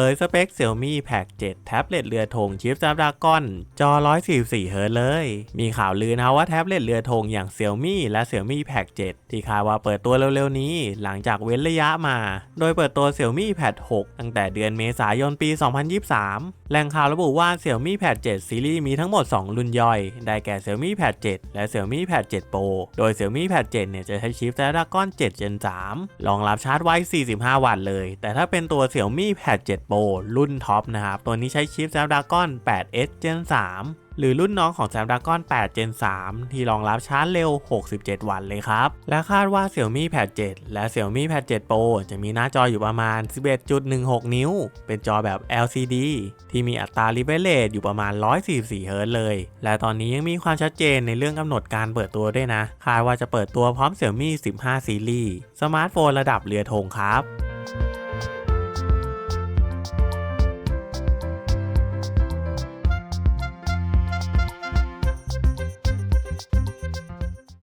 ผยสเปค Xiaomi Pad 7แท็บเล็ตเรือธงชิป Snapdragon จอ 144 เฮิร์เลย มีข่าวลือนะว่าแท็บเล็ตเรือธงอย่าง Xiaomi และ Xiaomi Pad 7ที่คาดว่าเปิดตัวเร็วๆ นี้ หลังจากเว้นระยะมา โดยเปิดตัว Xiaomi Pad 6 ตั้งแต่เดือนเมษายนปี 2023 แหล่งข่าวระบุว่า Xiaomi Pad 7 ซีรีส์มีทั้งหมด 2 รุ่นย่อย ได้แก่ Xiaomi Pad 7 และ Xiaomi Pad 7 Pro โดย Xiaomi Pad 7 เนี่ยจะใช้ชิป Snapdragon 7 Gen 3รองรับชาร์จไว้45 วัตต์เลย แต่ถ้าเป็นตัว Xiaomi Pad 7 Pro รุ่นท็อปนะครับ ตัวนี้ใช้ชิป Snapdragon 8 S Gen 3หรือรุ่นน้องของ Snapdragon 8 Gen 3 ที่รองรับชาร์จเร็ว 67 วัตต์เลยครับ และคาดว่า Xiaomi Pad 7 และ Xiaomi Pad 7 Pro จะมีหน้าจออยู่ประมาณ 11.16 นิ้ว เป็นจอแบบ LCD ที่มีอัตรา refresh rate อยู่ประมาณ 144เฮิรตเลย และตอนนี้ยังมีความชัดเจนในเรื่องกำหนดการเปิดตัวด้วยนะ คาดว่าจะเปิดตัวพร้อม Xiaomi 15ซีรีส์สมาร์ทโฟนระดับเรือธงครับ